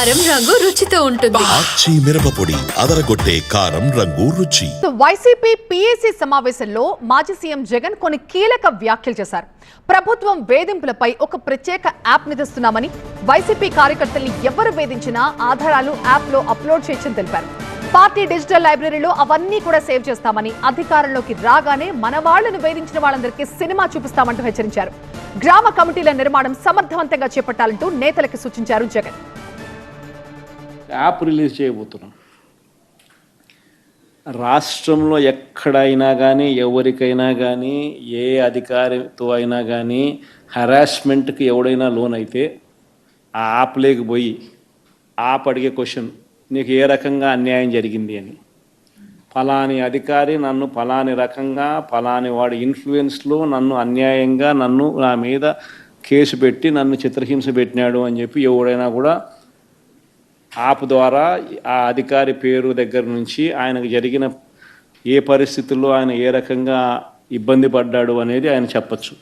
కారం రంగు రుచితో ఉంటుంది. ఆచి మిరపపొడి అదరగొట్టే కారం రంగు రుచి. వైసీపీ పీఏసీ సమావేశంలో మాజీ సీఎం జగన్ కొన్ని కీలక వ్యాఖ్యలు చేశారు. ప్రభుత్వం వేధింపులపై ఒక ప్రత్యేక యాప్ని తెస్తున్నామని వైసీపీ కార్యకర్తల్ని ఎవరు వేధించినా ఆధారాలు యాప్లో అప్లోడ్ చేయొచ్చని తెలిపారు. పార్టీ డిజిటల్ లైబ్రరీలో అవన్నీ కూడా సేవ్ చేస్తామని అధికారంలోకి రాగానే మన వాళ్ళను వేధించిన వాళ్ళందరికీ సినిమా చూపిస్తామంటూ హెచ్చరించారు. గ్రామ కమిటీల నిర్మాణం సమర్థవంతంగా చేపట్టాలంటూ నేతలకు సూచించారు జగన్. యాప్ రిలీజ్ చేయబోతున్నాం. రాష్ట్రంలో ఎక్కడైనా కానీ ఎవరికైనా కానీ ఏ అధికారితో అయినా కానీ హరాస్మెంట్కి ఎవడైనా లోన్ అయితే ఆ యాప్ లేకపోయి యాప్ అడిగే క్వశ్చన్ నీకు ఏ రకంగా అన్యాయం జరిగింది అని. ఫలాని అధికారి నన్ను ఫలాని రకంగా ఫలాని వాడి ఇన్ఫ్లుయెన్స్లో నన్ను అన్యాయంగా నన్ను నా మీద కేసు పెట్టి నన్ను చిత్రహింస పెట్టినాడు అని చెప్పి ఎవడైనా కూడా యాప్ ద్వారా ఆ అధికారి పేరు దగ్గర నుంచి ఆయనకు జరిగిన ఏ పరిస్థితుల్లో ఆయన ఏ రకంగా ఇబ్బంది పడ్డాడు అనేది ఆయన చెప్పచ్చు.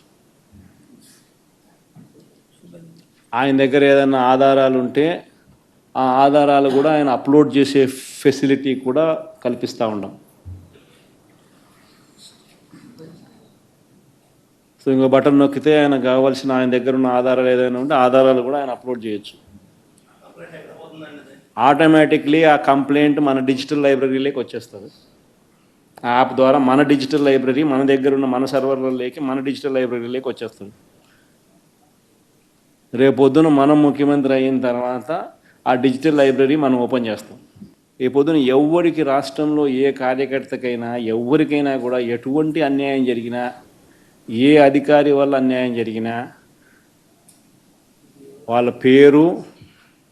ఆయన దగ్గర ఏదైనా ఆధారాలు ఉంటే ఆ ఆధారాలు కూడా ఆయన అప్లోడ్ చేసే ఫెసిలిటీ కూడా కల్పిస్తూ ఉండం. సో ఇంకో బటన్ నొక్కితే ఆయన కావాల్సిన ఆయన దగ్గర ఉన్న ఆధారాలు ఏదైనా ఉంటే ఆధారాలు కూడా ఆయన అప్లోడ్ చేయొచ్చు. ఆటోమేటిక్లీ ఆ కంప్లైంట్ మన డిజిటల్ లైబ్రరీలోకి వచ్చేస్తుంది. ఆ యాప్ ద్వారా మన డిజిటల్ లైబ్రరీ మన దగ్గర ఉన్న మన సర్వర్లలోకి మన డిజిటల్ లైబ్రరీలోకి వచ్చేస్తుంది. రేపొద్దున మనం ముఖ్యమంత్రి అయిన తర్వాత ఆ డిజిటల్ లైబ్రరీ మనం ఓపెన్ చేస్తాం. రేపొద్దున ఎవరికి రాష్ట్రంలో ఏ కార్యకర్తకైనా ఎవరికైనా కూడా ఎటువంటి అన్యాయం జరిగినా ఏ అధికారి వల్ల అన్యాయం జరిగినా వాళ్ళ పేరు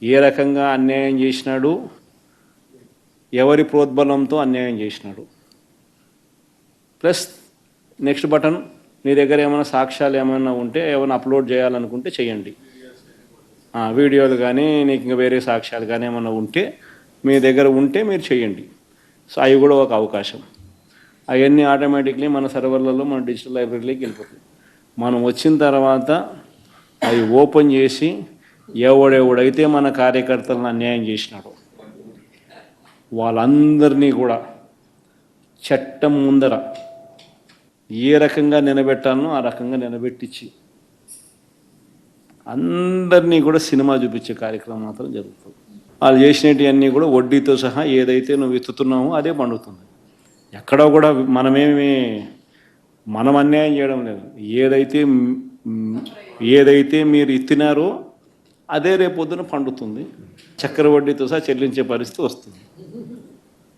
ఏ రకంగా అన్యాయం చేసినాడు? ఎవరి ప్రోద్బలంతో అన్యాయం చేసినాడు? ప్లస్ నెక్స్ట్ బటన్ మీ దగ్గర ఏమైనా సాక్ష్యాలు ఏమైనా ఉంటే ఏమైనా అప్లోడ్ చేయాలనుకుంటే చేయండి. వీడియోలు కానీ నీకు ఇంకా వేరే సాక్ష్యాలు కానీ ఏమైనా ఉంటే మీ దగ్గర ఉంటే మీరు చేయండి. సో అవి కూడా ఒక అవకాశం. అవన్నీ ఆటోమేటిక్లీ మన సర్వర్లలో మన డిజిటల్ లైబ్రరీలోకి వెళ్ళిపోతుంది మనం వచ్చిన తర్వాత అవి ఓపెన్ చేసి ఎవడెవడైతే మన కార్యకర్తలను అన్యాయం చేసినాడో వాళ్ళందరినీ కూడా చట్టం ముందర ఏ రకంగా నిలబెట్టాలనో ఆ రకంగా నిలబెట్టించి అందరినీ కూడా సినిమా చూపించే కార్యక్రమం మాత్రం జరుగుతుంది. వాళ్ళు చేసినవన్నీ కూడా వడ్డీతో సహా ఏదైతే నువ్వు ఎత్తుతున్నావో అదే పండుతుంది. ఎక్కడో కూడా మనమేమి మనం అన్యాయం చేయడం లేదు. ఏదైతే ఏదైతే మీరు ఎత్తినారో అదే రేపొద్దున పండుతుంది. చక్కెర వడ్డీతో సహా చెల్లించే పరిస్థితి వస్తుంది.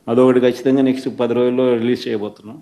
అదొకటి ఖచ్చితంగా నెక్స్ట్ పది రోజుల్లో రిలీజ్ చేయబోతున్నాం.